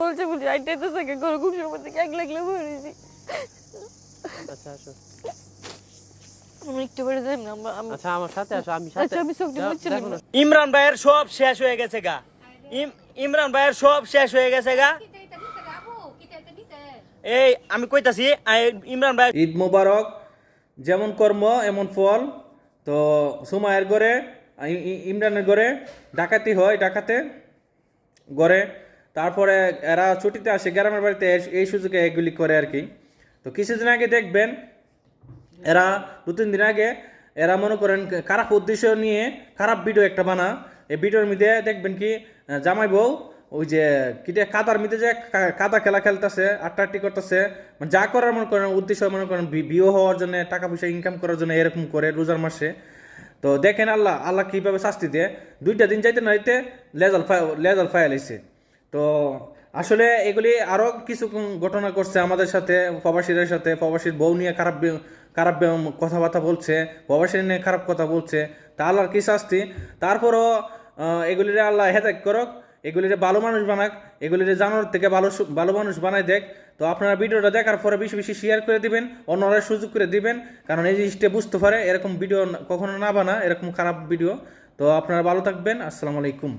বলছে বলছে আইটাইতে থাকে ঘরে ঘুষের মধ্যে একলা একলা ভরেছি আচ্ছা আসো। আমি একটু বেড়ে যাই না আমরা- আমি- আচ্ছা আসো আমি সাথে আচ্ছা। ইমরান ভাইয়ের সব শেষ হয়ে গেছে গা। ইমরান ভাইয়ের সব শেষ হয়ে গেছে গা। এই আমি কইতাছি ইমরান ভাই ঈদ মোবারক যেমন কর্ম এমন ফল। তো সুমায়ের ঘরে ইমরানের ঘরে ডাকাতি হয় ডাকাতে ঘরে। তারপরে এরা ছুটিতে আসে, গ্রামের বাড়িতে এই সুযোগে এগুলি করে আর কি। তো কিছুদিন আগে দেখবেন এরা দু তিন দিন আগে এরা মনে করেন খারাপ উদ্দেশ্য নিয়ে খারাপ ভিডিও একটা বানা, এই ভিডিওর মধ্যে দেখবেন কি জামাই বউ ওই যে কিটা কাদার মধ্যে যে কাদা খেলা খেলতেছে আট্টাটি করতেছে মানে যা করার মনে করেন, উদ্দেশ্য মনে করেন বিয়ে হওয়ার জন্য টাকা পয়সা ইনকাম করার জন্য এরকম করে রোজার মাসে। তো দেখেন আল্লাহ আল্লাহ কীভাবে শাস্তি দেয়। দুইটা দিন যাইতে না যাইতে লেজাল ফাই, লেজাল ফায়াল হয়েছে তো আসলে এগুলি আরও কিছু ঘটনা করছে আমাদের সাথে, প্রবাসীদের সাথে। প্রবাসীর বউ নিয়ে খারাপ খারাপ কথাবার্তা বলছে প্রবাসী নিয়ে খারাপ কথা বলছে। তা আল্লাহর কি শাস্তি? তারপরও এগুলিরে আল্লাহ হেদাক করক, এগুলিরে ভালো মানুষ বানাক, এগুলিরে জানোয়ার থেকে ভালো ভালো মানুষ বানাই দেখ। তো আপনারা ভিডিওটা দেখার পরে বেশি বেশি শেয়ার করে দিবেন, অন্যরা সুযোগ করে দিবেন, কারণ এই জিনিসটা বুঝতে পারে, এরকম ভিডিও কখনো না বানা, এরকম খারাপ ভিডিও। তো আপনারা ভালো থাকবেন, আসসালামু আলাইকুম।